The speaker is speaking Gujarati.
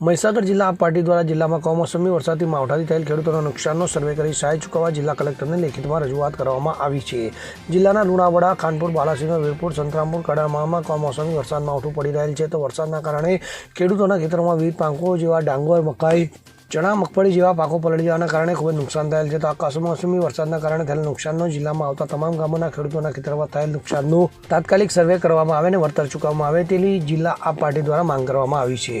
મહીસાગર જિલ્લા આપ પાર્ટી દ્વારા જિલ્લામાં કમોસમી વરસાદથી માવઠાથી થયેલ ખેડૂતોના નુકસાનનો સર્વે કરી સહાય ચૂકવવા જિલ્લા કલેક્ટરને લેખિતમાં રજૂઆત કરવામાં આવી છે. જિલ્લાના લુણાવાડા, ખાનપુર, બાલાસિનોર, વીરપુર, સંતરામપુર, કડામામાં કમોસમી વરસાદ માવઠું પડી રહેલ છે. તો વરસાદના કારણે ખેડૂતોના ખેતરોમાં વિવિધ પાંકો જેવા ડાંગર, મકાઈ, ચણા, મગફળી જેવા પાકો પલળી જવાના કારણે ખૂબ જ નુકસાન થયેલ છે. તો આ કમોસમી વરસાદના કારણે થયેલ નુકસાનનો જિલ્લામાં આવતા તમામ ગામોના ખેડૂતોના ખેતરમાં થયેલ નુકસાનનું તાત્કાલિક સર્વે કરવામાં આવે અને વળતર ચૂકવવામાં આવે તેની જિલ્લા આ પાર્ટી દ્વારા માંગ કરવામાં આવી છે.